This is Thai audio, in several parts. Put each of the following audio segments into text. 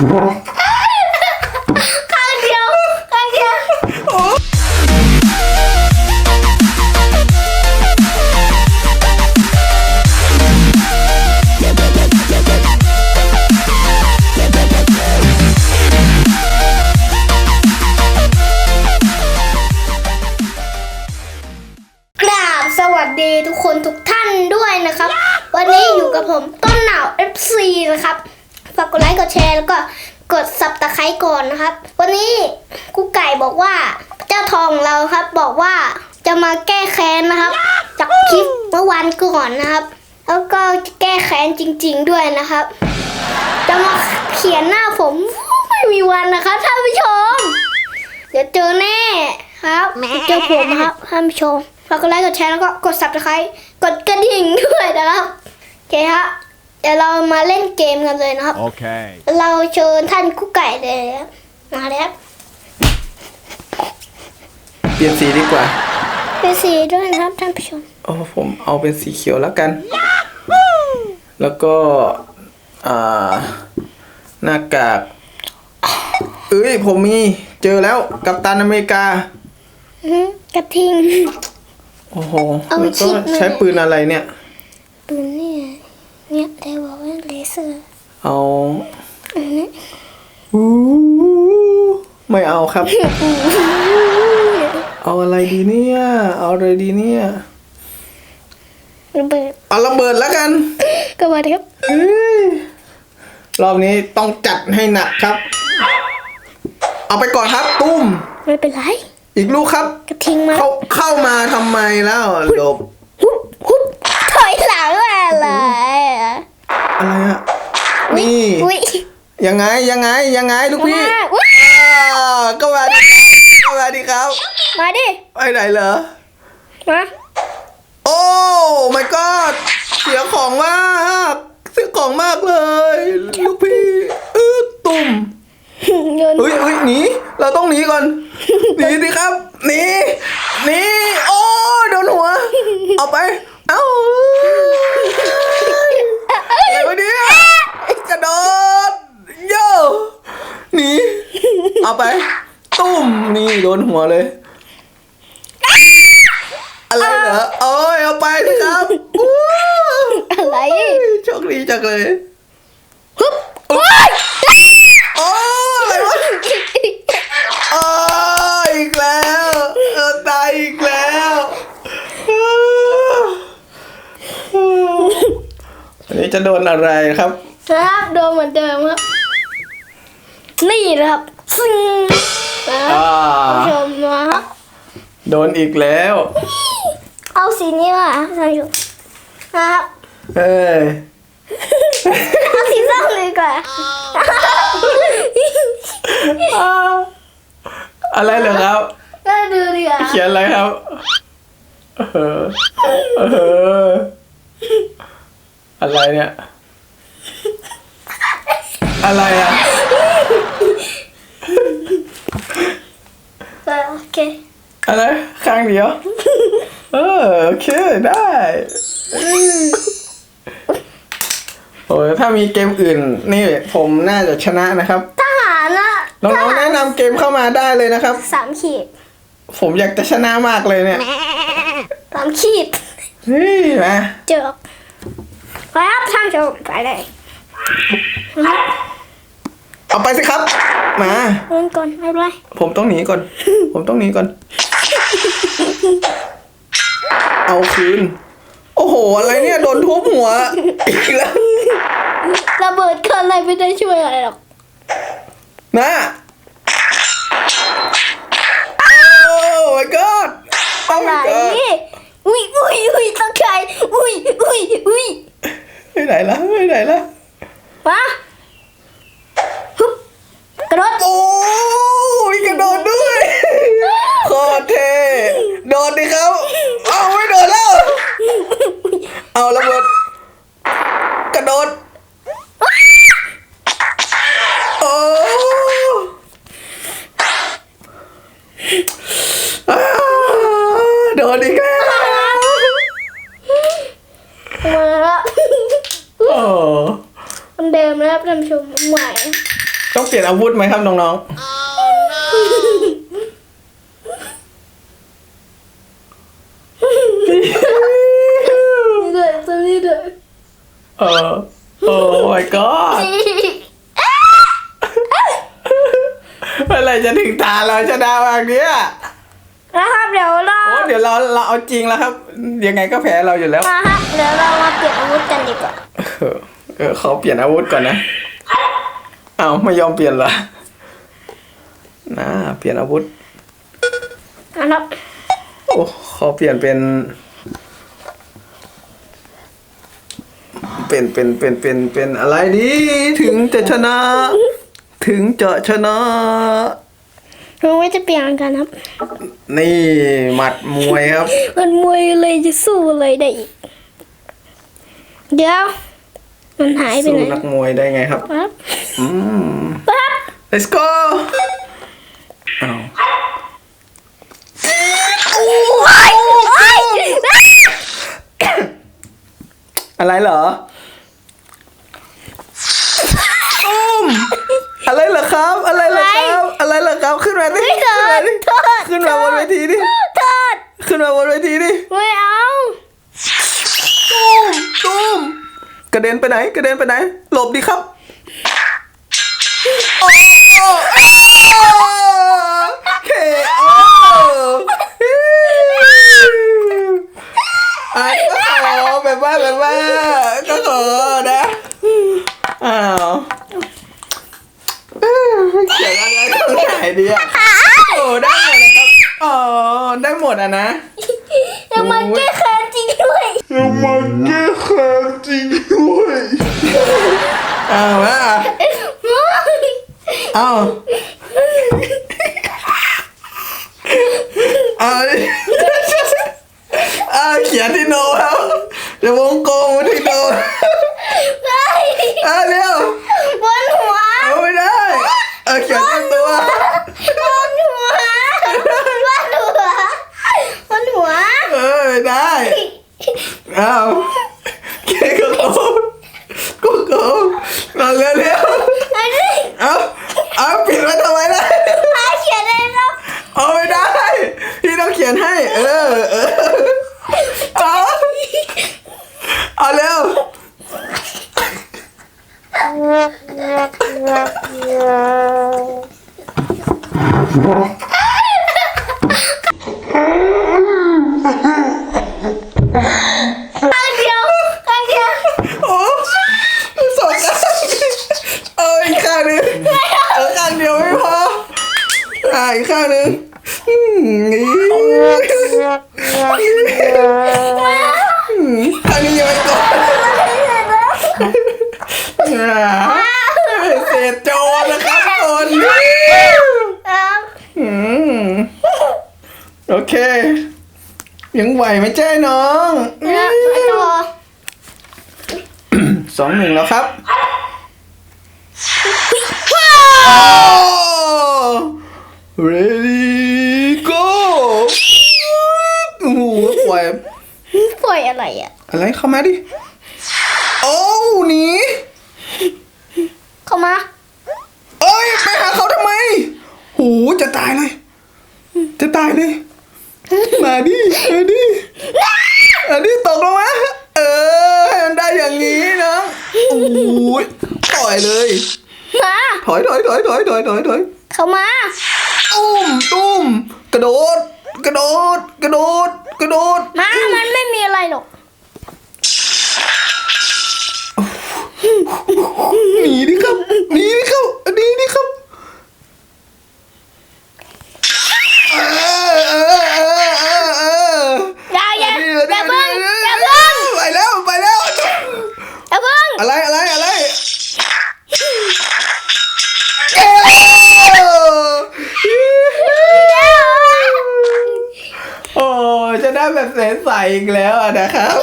ข้างเดียวข้างเดียวกราบสวัสดีทุกคนทุกท่านด้วยนะครับ วันนี้อยู่กับผมต้นหนาว FC นะครับากกดไลค์กดแชร์แล้วก็กดสับตะไคร้ก่อนนะครับ วันนี้กุ๊กไก่บอกว่า เจ้าทองเราครับบอกว่าจะมาแก้แค้นนะครับ จากคลิปเมื่อวันก่อนนะครับ แล้วก็แก้แค้นจริง ๆ ด้วยนะครับ จะมาเขียนหน้าผมไม่มีวันนะครับท่านผู้ชม เดี๋ยวเจอแน่ครับเจอผมครับท่านผู้ชมฝากกดไลค์กดแชร์แล้วก็กด subscribe กดกระดิ่งด้วยนะครับโอเคฮะ เดี๋ยวเรามาเล่นเกมกันเลยนะครับ Okay. เราเชิญท่านกุ๊กไก่เลยนะครับมาเลยครับเปลี่ยนสีดีกว่า เป็นสีด้วยนะครับท่านผู้ชมโอ้ผมเอาเป็นสีเขียวแล้วกัน แล้วก็ อ่า หน้ากาก เอ้ย ผมมี เจอแล้ว กัปตันอเมริกา อื้อหือกระทิง โอ้โห เอาไปแล้วคิก็ดหน่อยใช้ปืนอะไรเนี่ย ปืน เนี่ยเนี่ยได้บอกว่าเลเซอร์เอาอันนี้อู้ไม่เอาครับ เอาอะไรดีเนี่ย เอาอะไรดีเนี่ยระเบิดเอาระเบิดแล้วกันกระเบิดครับเอ้ยรอบนี้ต้องจัดให้หนักครับ เอาไปก่อนครับ ตุ้ม ไม่เป็นไร อีกลูกครับ กระทิงมา เข้าเข้ามาทำไมแล้วหลบฮุบฮุบถอยหลังอะไรอะ อะไรอะนี่อุ้ยยังไงยังไงยังไงลูกพี่มาอุ๊ยอ่าก็มาดิครับก็มาดิครับมาดิ ไปไหนเหรอ มา โอ้ my god เสียของมากเสียของมากเลย ลูกพี่อือตุ่มเงินเฮ้ยเฮ้ยหนีเราต้องหนีก่อนหนีดิครับหนีหนีโอ้โดนหัว เอาไป เอ้าอะไรวะเนี่ยกระโดดโย่หนี เอาไป ตุ้มนี่โดนหัวเลย อะไรเหรอโอ้ยเอาไปสิครับอู้อะไรโชคดีจังเลยฮึบโอ้ยโอ้อะไรวะโอ้ยอีกแล้วเออตายอีกแล้วอันนี้จะโดนอะไรครับ ครับโดนเหมือนเดิมครับ นี่นะครับ ซึ่งนะครับอ่าท่านผู้ชมนะครับโดนอีกแล้ว เอาสีนี้ว่ะท่านผู้ชมนะครับเอ้ยเอาสีส้มเลยดีกว่าอะไรเหรอครับก็ดูดีกว่าเขียนอะไรครับเออเอออะไรเนี่ย อะไรอะ โอเคอะไรข้างเดียว เออโอเคได้โอ้ยถ้ามีเกมอื่น นี่ผมน่าจะชนะนะครับทหารนะน้องๆแนะนำเกมเข้ามาได้เลยนะครับ สามขีดผมอยากจะชนะมากเลยเนี่ยสามขีดนี่นะเจอครับท่านผู้ชมไปเลยนะครับ เอาไปสิครับ มา เล่นก่อนไม่เป็นไรผมต้องหนีก่อน ผมต้องหนีก่อน เอาคืน โอ้โห อะไรเนี่ย โดนทุบหัว อีกแล้ว ระเบิดเกินอะไรไม่ได้ช่วยอะไรหรอกนะโอ้ my god โอ้ อะไร my god อุ้ยอุ้ยอุ้ยต้องใช้อุ้ยอุ้ยอุ้ยไปไหนละไปไหนละมาฮึบกระ โดด โอ้ยกระโดดด้วยโคตรเท่โดดดิครับ เอาไม่โดดแล้ว เอาระเบิดกระโดด โอ้อ้าโดนอีกแล้ว มาแล้ว โอ้ มันเดิมนะครับท่านผู้ชมใหม่ ต้องเปลี่ยนอาวุธไหมครับน้องๆนี่ด้วยตัวนี้ด้วยเออโอ้ my god เมื่อไหรจะถึงตาเราชนะวางเนี้ยนะครับเดี๋ยวเราโอ้เดี๋ยวเราเราเอาจริงแล้วครับ ยังไงก็แพ้เราอยู่แล้ว มาครับเดี๋ยวเรามาเปลี่ยนอาวุธกันดีกว่า เออเออขอเปลี่ยนอาวุธก่อนนะ เอาวไม่ยอมเปลี่ยนเหรอนะเปลี่ยนอาวุธนะครับโอ้ขอเปลี่ยนเป็น เป็นเป็นเป็นเป็นเป็นอะไรดีถึงจะชนะ ถึงจะชนะเราไม่จะเปลี่ยนกันครับ นี่หมัดมวยครับ มันมวยเลยจะสู้เลยได้อีก เดี๋ยว มันหายไปสู้ไหนนักมวยได้ไงครับครับอืมครับ let's go อ้าวอะไรเหรออุ้มอะไรเหรอครับ อะไรเหรอครับ อะไรเหรอครับ ขึ้นมาดิไม่โดขึ้นมานดิโทษขึ้นมาบนเวทีดิ โทษขึ้นมาบนเวทีดิ ไม่เอา ตุ้มตุ้ม กระเด็นไปไหน กระเด็นไปไหน หลบดิครับโอ้โอ้โอ้เคโออะก็ขอแบบว่าแบบว่าก็ขอนะอ้าวเอ้ยเขียนอะไรตรงไหนดีอะโอ้ได้หมดเลยครับอ๋อได้หมดอะนะยังมาแก้แค้นจริง ด้วยยังมาแก้แค้นจริงด้วยอ้าวอะอ้าวอ้าวอ้าวเขียนที่โนแล้วเดี๋ยววงกลมไว้ที่โนอ้าวเร็ว บนหัว เอาไม่ได้เออเขียนเต็มตัว บนหัวบนหัวบนหัว เออไม่ได้อ้าวเขียนก็โกงก็โกงมาเร็วเร็ว อันนี้ เอาเอาปิดไว้ทำไมล่ะ หาเขียนได้แล้ว เอาไม่ได้ พี่ต้องเขียนให้ เออ เออเอาเอาเร็ว ข้างเดียวข้างเดียว โอ้สองข้างเอาอีกข้างหนึงเออข้างเดียวไม่พอ อ่าอีกข้างหนึงอืมนี่อืมข้างนี้ยังไม่กดอ่าเศษโจรนะครับคนครับอืมโอเค ยังไหวไหมเจ้น้องแล้วต่อ สองหนึ่งแล้วครับเรดี้โก้โอ้โหปล่อย ปล่อย อะไรอะอะไรเข้ามาดิ โอ้หนีเข้ามา เอ้ยไปหาเขาทำไมหูจะตายเลย จะตายเลย มาดิมาดิอันนี้ตกลงมาเออให้มันได้อย่างนี้นะโอ้ยต่อยเลย มา ถอยถอยถอยถอยถอยถอยถอยเข้ามา ตุ้มตุ้มกระโดด กระโดด กระโดด กระโดด มา มันไม่มีอะไรหรอก หนีดิครับหนีดิครับหนีดิครับเออเออเออเออเอออย่าอย่าดีอย่าดีเพิ่งดีอย่าเพิ่งไปแล้วไปแล้ว อย่าเพิ่งอะไรอะไรอะไรโอ้จะได้แบบใสๆอีกแล้วอะนะครับ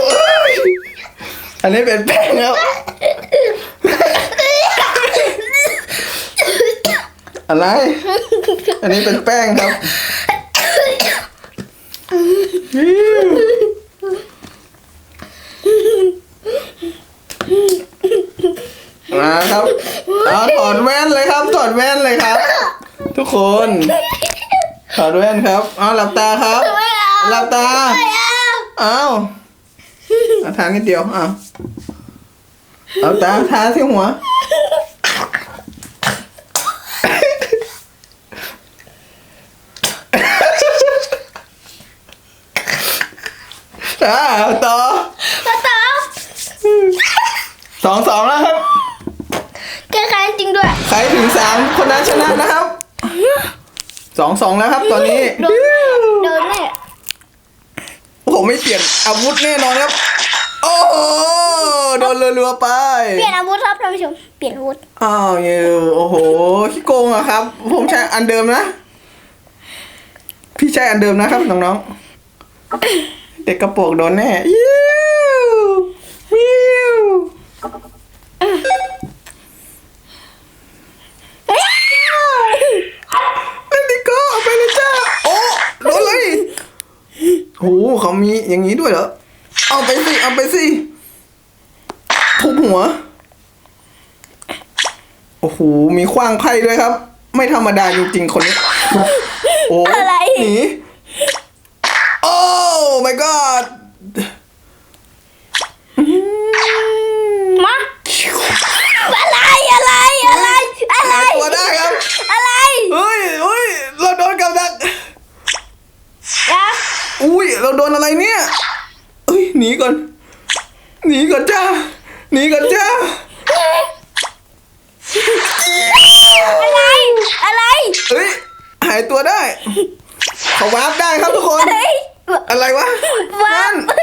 อันนี้เป็นแป้งครับ อะไร อันนี้เป็นแป้งครับ มาครับเอาถอดแว่นเลยครับ ถอดแว่นเลยครับ ทุกคน ถอดแว่นครับ เอาหลับตาครับไม่เอาหลับตาไม่เอาเอาเอาทางนิดเดียว เอาเอาตาทาที่หัว อ่าเอาต่อมาต่อสองสองแล้วครับ แก้แค้นจริงด้วยใครถึงสามคนนั้นชนะนะครับสองสองแล้วครับ ตอนนี้ โดนโดนแน่ผมไม่เปลี่ยนอาวุธแน่นอนครับ โอ้โหโดนรัวๆไปเปลี่ยนอาวุธครับท่านผู้ชมเปลี่ยนอาวุธอ้าวเยโอ้โหขี้โกงอะครับ ผมใช้อันเดิมนะ พี่ใช้อันเดิมนะครับน้องๆ เด็กกระโปรงโดนแน่ยิ้วยิวเล่นดิโก้เอาไปเลยจ้าโอ้โดนเลยโอ้โหเขามีอย่างนี้ด้วยเหรอ เอาไปสิ เอาไปสิทุบหัว โอ้โห มีขว้างไพ่ด้วยครับ ไม่ธรรมดาจริงๆคนนี้ โอ้อะไร หนี โอ้ my god มาอะไรอะไรอะไรอะไร หายตัวได้ครับ อะไร เฮ้ยเฮ้ย เราโดนกับดัก นะ อุ้ย เราโดนอะไรเนี่ยเอ้ย หนีก่อน หนีก่อนจ้า หนีก่อนจ้า อะไรอะไร เฮ้ย หายตัวได้เขาวาร์ปได้ครับทุกคนเฮ้ยอะไรวะว้านั่ว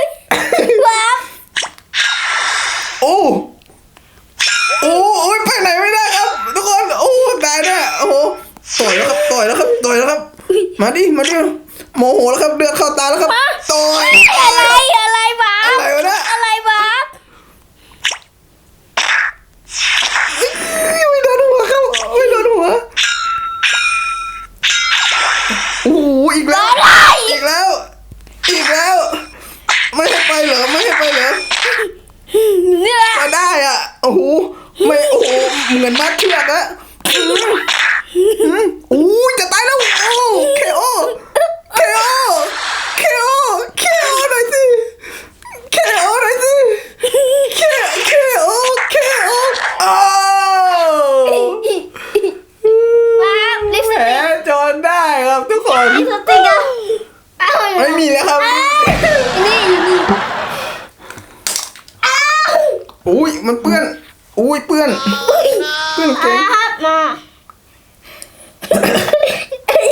นว้าวโอ้โอ้โอ้ยไปไหนไม่ได้ครับ ทุกคนโอ้ตายแน่โอ้โหต่อยแล้วครับต่อยแล้วครับต่อยแล้วครับ มาดิมาดิโมโหแล้วครับเดือดเข้าตาแล้วครับต่อยอะไรอะไรว้าวอะไรวะเนี่ยอะไร เหมือนมัดเชือกอะอืมอืมโอ้ยจะตายแล้วโอ้เคโอเคโอเคโอเคโอหน่อยสิเคโอหน่อยสิเคเคโอเคโออ้าวว้าวลิปสแหมติกจนได้ครับทุกคน ลิปสติกอะเอาอยู่ไม่มีแล้วครับ นี่อยู่นี่อ้าวอุ้ยมันเปื้อน อุ้ยเปื้อนเปื้อนเอาเก่งละครับมา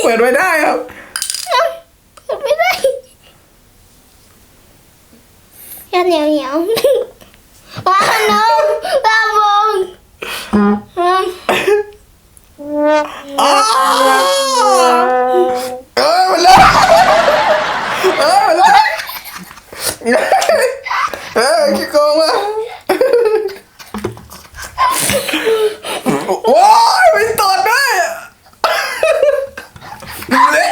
เปิดไว้ได้ครับไม่ได้ยาเหนียวเหนียวว้าวน้องตาบงอืม อ้าวเอ้ยมันเลยเอ้ยมันเลยเอ้ยขี้โกงอะโอ้ยมันตดด้วยเละ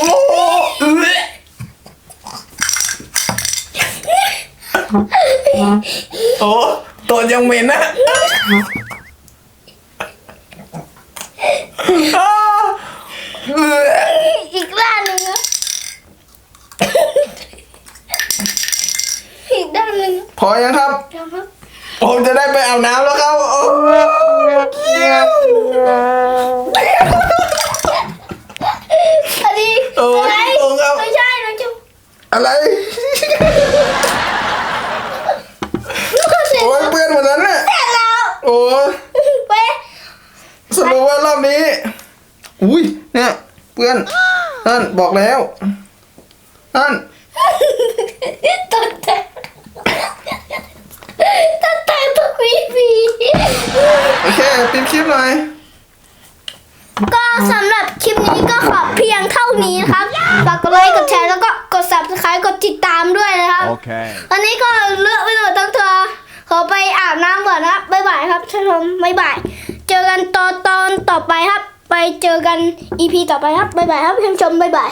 โอ้โหเละ โอ้ตดยังเหม็นนะอ้าวเละอีกด้านหนึ่งนะอีกด้านหนึ่งพอยังครับ เดี๋ยวครับผมจะได้ไปอาบน้ำแล้วครับโอ้ยอันนี้โอ้อะไรยตรงครับไม่ใช่น้องจุ๊บอะไร เสร็จ โอ้ยเปื้อนหมดแล้วเนี่ย แล้ว โอ้ย ไป สรุปว่ารอบ นี้ อุ้ยเนี่ยเปื้อนนั่นบอกแล้วนั่นตัดแต่ตัดแต่ตัววีพีโอเคปิดคลิปหน่อยก็สำหรับคลิปนี้ก็ขอเพียงเท่านี้นะครับฝากกดไลค์กดแชร์แล้วก็กด subscribe กดติดตามด้วยนะครับ Okay. วันนี้ก็เลือกไปหมดตั้งเธอขอไปอาบน้ำก่อนนะครับบ๊ายบายครับท่านผู้ชมบ๊ายบาย เจอกันตอนตอนต่อไปครับ ไปเจอกันอีพีต่อไปครับบ๊ายบายครับท่านผู้ชมบ๊ายบาย